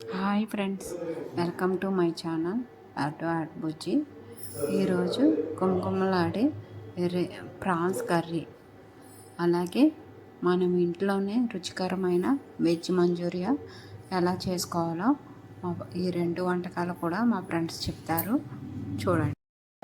Hi friends welcome to my channel auto ఆట్ బుజ్జి ఈరోజు కుంకుమలాడే ప్రాన్స్ కర్రీ. అలాగే మనం ఇంట్లోనే రుచికరమైన వెజ్ మంచూరియా ఎలా చేసుకోవాలో ఈ రెండు వంటకాలు కూడా మా ఫ్రెండ్స్ చెప్తారు. చూడండి.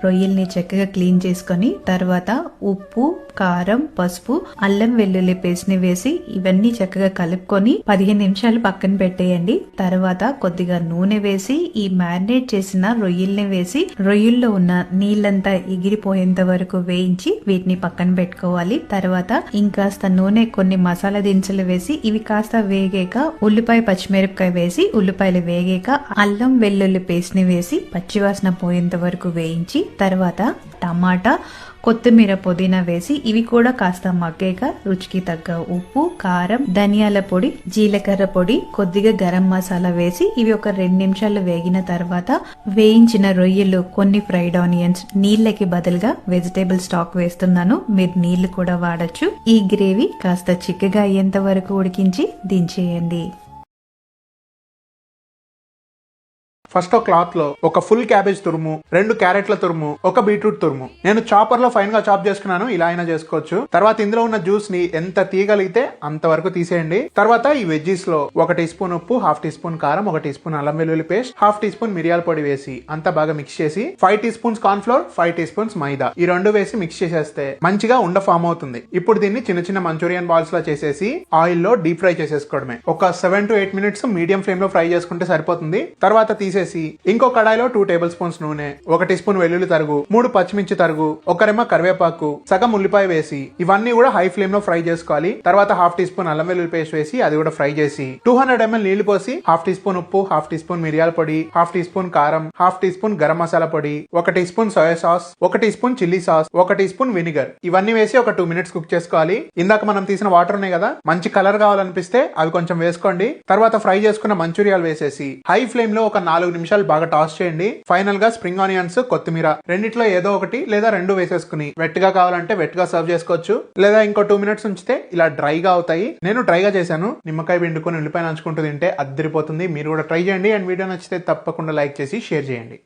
రొయ్యల్ని చక్కగా క్లీన్ చేసుకొని తర్వాత ఉప్పు కారం పసుపు అల్లం వెల్లుల్లి పేస్ట్ని వేసి ఇవన్నీ చక్కగా కలుపుకొని పదిహేను నిమిషాలు పక్కన పెట్టేయండి. తర్వాత కొద్దిగా నూనె వేసి ఈ మ్యారినేట్ చేసిన రొయ్యల్ని వేసి రొయ్యల్లో ఉన్న నీళ్ళంతా ఎగిరిపోయేంత వరకు వేయించి వీటిని పక్కన పెట్టుకోవాలి. తర్వాత ఇంకాస్త నూనె కొన్ని మసాలా దినుసులు వేసి ఇవి కాస్త వేగాక ఉల్లిపాయ పచ్చిమిరపకాయ వేసి ఉల్లిపాయలు వేగాక అల్లం వెల్లుల్లి పేస్ట్ని వేసి పచ్చివాసన పోయేంత వరకు వేయించి తర్వాత టమాటా కొత్తిమీర పుదీనా వేసి ఇవి కూడా కాస్త మగ్గాక రుచికి తగ్గ ఉప్పు కారం ధనియాల పొడి జీలకర్ర పొడి కొద్దిగా గరం మసాలా వేసి ఇవి ఒక రెండు నిమిషాలు వేగిన తర్వాత వేయించిన రొయ్యలు కొన్ని ఫ్రైడ్ ఆనియన్స్ నీళ్ళకి బదులుగా వెజిటేబుల్ స్టాక్ వేస్తున్నాను. మీరు నీళ్ళు కూడా వాడచ్చు. ఈ గ్రేవీ కాస్త చిక్కగా అయ్యేంత వరకు ఉడికించి దించేయండి. ఫస్ట్ ఒక క్లాత్లో ఒక ఫుల్ క్యాబేజ్ తురుము రెండు క్యారెట్ల తురుము ఒక బీట్రూట్ తురుము. నేను చాపర్లో ఫైన్గా చాప్ చేసుకున్నాను ఇలా అయినా చేసుకోవచ్చు. తర్వాత ఇందులో ఉన్న జ్యూస్ని ఎంత తీయగలిగితే అంతవరకు తీసేయండి. తర్వాత ఈ వెజ్జీస్లో ఒక టీ స్పూన్ ఉప్పు హాఫ్ టీ స్పూన్ కారం ఒక టీ స్పూన్ అల్లం వెల్లుల్లి పేస్ట్ హాఫ్ టీ స్పూన్ మిరియాల పొడి వేసి అంతా బాగా మిక్స్ చేసి five teaspoons corn flour five teaspoons maida. ఈ రెండు వేసి మిక్స్ చేసేస్తే మంచిగా ఉండ ఫామ్ అవుతుంది. ఇప్పుడు దీన్ని చిన్న చిన్న మంచూరియన్ బాల్స్లో చేసేసి ఆయిల్లో డీప్ ఫ్రై చేసేసుకోవడమే. ఒక seven to eight minutes medium ఫ్లేమ్లో ఫ్రై చేసుకుంటే సరిపోతుంది. తర్వాత తీసేసి ఇంకో కడాయిలో టూ టేబుల్ స్పూన్స్ నూనె ఒక టీ స్పూన్ వెల్లుల్లి తరుగు మూడు పచ్చిమిర్చి తరుగు ఒక కరివేపాకు సగం ఉల్లిపాయ వేసి ఇవన్నీ కూడా హై ఫ్లేమ్లో ఫ్రై చేసుకోవాలి. తర్వాత హాఫ్ టీ స్పూన్ అల్లం వెల్లుల్లి పేస్ట్ వేసి అది కూడా ఫ్రై చేసి టూ హండ్రెడ్ ఎంఎల్ నీళ్ళు పోసి హాఫ్ టీ స్పూన్ ఉప్పు హాఫ్ టీ స్పూన్ మిరియాల పొడి హాఫ్ టీ స్పూన్ కారం half teaspoon garam masala పొడి ఒక టీ స్పూన్ సోయా సాస్ ఒక టీ స్పూన్ చిల్లీ సాస్ ఒక టీ స్పూన్ వినిగర్ ఇవన్నీ వేసి ఒక టూ మినిట్స్ కుక్ చేసుకోవాలి. ఇందాక మనం తీసిన వాటర్ ఉన్నాయి కదా మంచి కలర్ కావాలనిపిస్తే అవి కొంచెం వేసుకోండి. తర్వాత ఫ్రై చేసుకున్న మంచూరియాలు వేసేసి హై ఫ్లేమ్లో ఒక నాలుగు నిమిషాలు బాగా టాస్ చేయండి. ఫైనల్గా స్ప్రింగ్ ఆనియన్స్ కొత్తిమీర రెండిట్లో ఏదో ఒకటి లేదా రెండు వేసేసుకుని వెట్గా కావాలంటే వెట్గా సర్వ్ చేసుకోవచ్చు. లేదా ఇంకో టూ మినిట్స్ ఉంచితే ఇలా డ్రైగా అవుతాయి. నేను డ్రైగా చేశాను. నిమ్మకాయ పిండుకొని ఉల్లిపాయ నంచుకుంటూ తింటే అద్దరిపోతుంది. మీరు కూడా ట్రై చేయండి. అండ్ వీడియో నచ్చితే తప్పకుండా లైక్ చేసి షేర్ చేయండి.